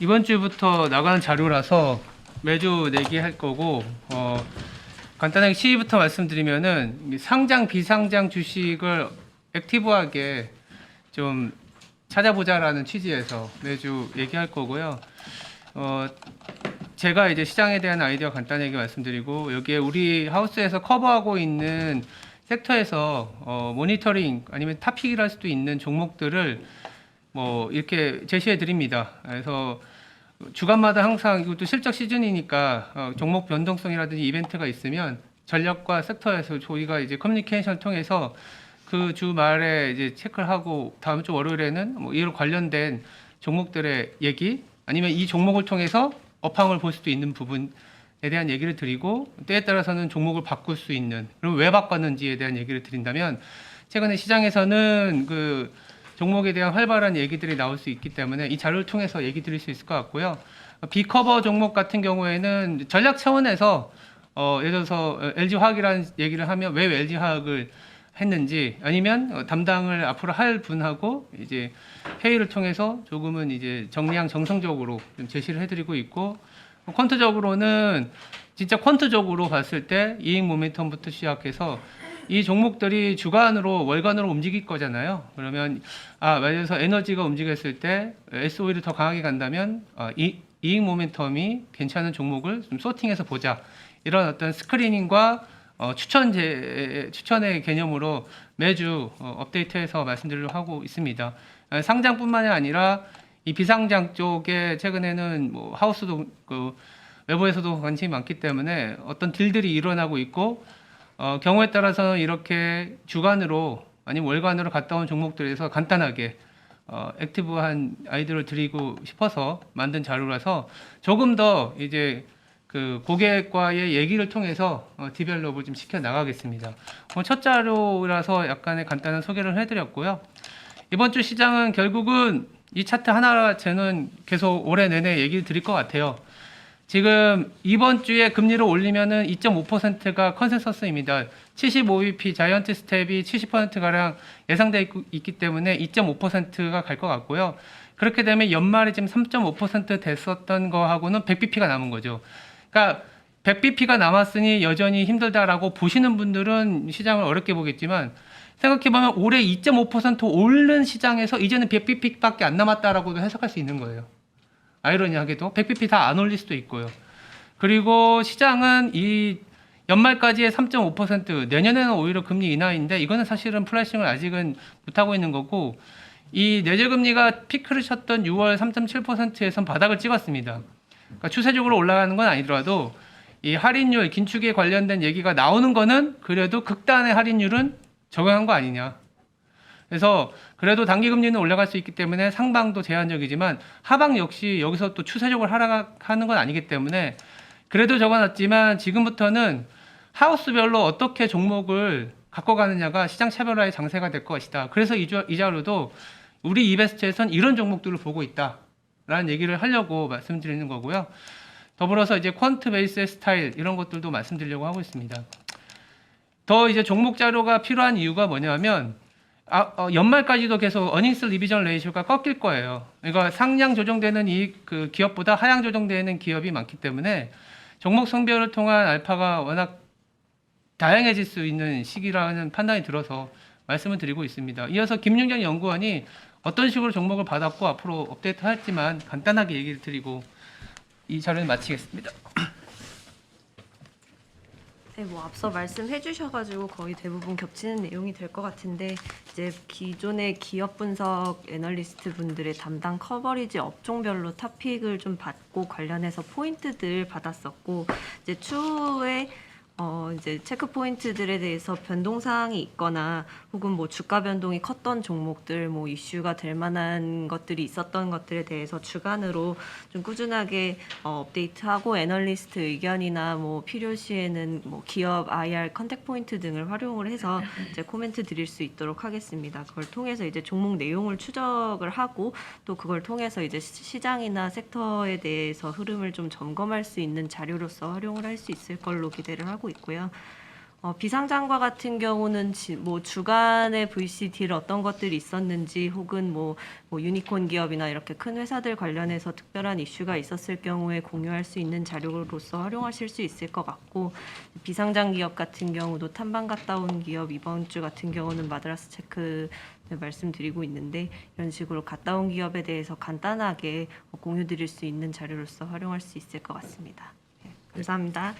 이번 주부터 나가는 자료라서 매주 내기할 거고 어, 간단하게 시기부터 말씀드리면은 이 상장 비상장 주식을 액티브하게 좀 찾아보자라는 취지에서 매주 얘기할 거고요. 어, 제가 이제 시장에 대한 아이디어 간단하게 말씀드리고 여기에 우리 하우스에서 커버하고 있는 섹터에서 어, 모니터링 아니면 타픽이라 할 수도 있는 종목들을 뭐 이렇게 제시해 드립니다. 그래서 주간마다 항상 이것도 실적 시즌이니까 어, 종목 변동성이라든지 이벤트가 있으면 전략과 섹터에서 저희가 이제 커뮤니케이션을 통해서 그 주말에 이제 체크를 하고 다음 주 월요일에는 뭐 이로 관련된 종목들의 얘기 아니면 이 종목을 통해서 업황을 볼 수도 있는 부분에 대한 얘기를 드리고 때에 따라서는 종목을 바꿀 수 있는 그리고 왜 바꿨는지에 대한 얘기를 드린다면 최근에 시장에서는 그 종목에 대한 활발한 얘기들이 나올 수 있기 때문에 이 자료를 통해서 얘기 드릴 수 있을 것 같고요. 비커버 종목 같은 경우에는 전략 차원에서 어, 예를 들어서 LG 화학이라는 얘기를 하면 왜 LG 화학을 했는지 아니면 어, 담당을 앞으로 할 분하고 이제 회의를 통해서 조금은 이제 정량 정성적으로 좀 제시를 해드리고 있고 퀀트적으로는 진짜 퀀트적으로 봤을 때 이익 모멘텀부터 시작해서 이 종목들이 주간으로 월간으로 움직일 거잖아요. 그러면 아 말해서 에너지가 움직였을 때 SOE를 더 강하게 간다면 아, 이, 이익 모멘텀이 괜찮은 종목을 좀 소팅해서 보자. 이런 어떤 스크리닝과 어, 추천제 추천의 개념으로 매주 어, 업데이트해서 말씀드리려고 하고 있습니다. 아, 상장뿐만이 아니라 이 비상장 쪽에 최근에는 뭐 하우스도 그 외부에서도 관심이 많기 때문에 어떤 딜들이 일어나고 있고 어, 경우에 따라서는 이렇게 주간으로 아니면 월간으로 갔다 온 종목들에서 간단하게 어, 액티브한 아이디어를 드리고 싶어서 만든 자료라서 조금 더 이제 그 고객과의 얘기를 통해서 어, 디벨롭을 좀 시켜 나가겠습니다. 오늘 첫 자료라서 약간의 간단한 소개를 해드렸고요. 이번 주 시장은 결국은 이 차트 하나 저는 계속 올해 내내 얘기를 드릴 것 같아요. 지금 이번 주에 금리를 올리면은 2.5%가 컨센서스입니다. 75bp 자이언트 스텝이 70%가량 예상돼 있기 때문에 2.5%가 갈 것 같고요. 그렇게 되면 연말에 지금 3.5% 됐었던 거하고는 100bp가 남은 거죠. 그러니까 100bp가 남았으니 여전히 힘들다라고 보시는 분들은 시장을 어렵게 보겠지만 생각해보면 올해 2.5% 오른 시장에서 이제는 100bp밖에 안 남았다라고도 해석할 수 있는 거예요. 아이러니하게도 100bp 다 안 올릴 수도 있고요. 그리고 시장은 이 연말까지의 3.5% 내년에는 오히려 금리 인하인데 이거는 사실은 플라싱을 아직은 못 하고 있는 거고 이 내재 금리가 피크를 쳤던 6월 3.7%에선 바닥을 찍었습니다. 그러니까 추세적으로 올라가는 건 아니더라도 이 할인율 긴축에 관련된 얘기가 나오는 거는 그래도 극단의 할인율은 적용한 거 아니냐. 그래서 그래도 단기 금리는 올라갈 수 있기 때문에 상방도 제한적이지만 하방 역시 여기서 또 추세적으로 하락하는 건 아니기 때문에 그래도 적어놨지만 지금부터는 하우스별로 어떻게 종목을 갖고 가느냐가 시장 차별화의 장세가 될 것이다. 그래서 이, 자- 이 자료도 우리 이베스트에선 이런 종목들을 보고 있다 라는 얘기를 하려고 말씀드리는 거고요. 더불어서 이제 퀀트 베이스 스타일 이런 것들도 말씀드리려고 하고 있습니다. 더 이제 종목 자료가 필요한 이유가 뭐냐면 아, 어, 연말까지도 계속 어닝스 리비전 레이쇼가 꺾일 거예요. 그러니까 상향 조정되는 이 그 기업보다 하향 조정되는 기업이 많기 때문에 종목 성별을 통한 알파가 워낙 다양해질 수 있는 시기라는 판단이 들어서 말씀을 드리고 있습니다. 이어서 김윤경 연구원이 어떤 식으로 종목을 받았고 앞으로 업데이트 할지만 간단하게 얘기를 드리고 이 자료는 마치겠습니다. 네, 뭐 앞서 말씀해 주셔가지고 거의 대부분 겹치는 내용이 될 것 같은데 이제 기존의 기업 분석 애널리스트 분들의 담당 커버리지 업종별로 토픽을 좀 받고 관련해서 포인트들 받았었고 이제 추후에 어 이제 체크 포인트들에 대해서 변동 사항이 있거나 혹은 뭐 주가 변동이 컸던 종목들 뭐 이슈가 될 만한 것들이 있었던 것들에 대해서 주간으로 좀 꾸준하게 어, 업데이트하고 애널리스트 의견이나 뭐 필요시에는 뭐 기업 IR 컨택 포인트 등을 활용을 해서 이제 코멘트 드릴 수 있도록 하겠습니다. 그걸 통해서 이제 종목 내용을 추적을 하고 또 그걸 통해서 이제 시- 시장이나 섹터에 대해서 흐름을 좀 점검할 수 있는 자료로서 활용을 할 수 있을 걸로 기대를 하고 있고요. 어, 비상장과 같은 경우는 지- 뭐 주간에 VCD를 어떤 것들이 있었는지 혹은 뭐, 뭐 유니콘 기업이나 이렇게 큰 회사들 관련해서 특별한 이슈가 있었을 경우에 공유할 수 있는 자료로서 활용하실 수 있을 것 같고 비상장 기업 같은 경우도 탐방 갔다 온 기업 이번 주 같은 경우는 마드라스 체크 네, 말씀드리고 있는데 이런 식으로 갔다 온 기업에 대해서 간단하게 공유 드릴 수 있는 자료로서 활용할 수 있을 것 같습니다. 네, 감사합니다.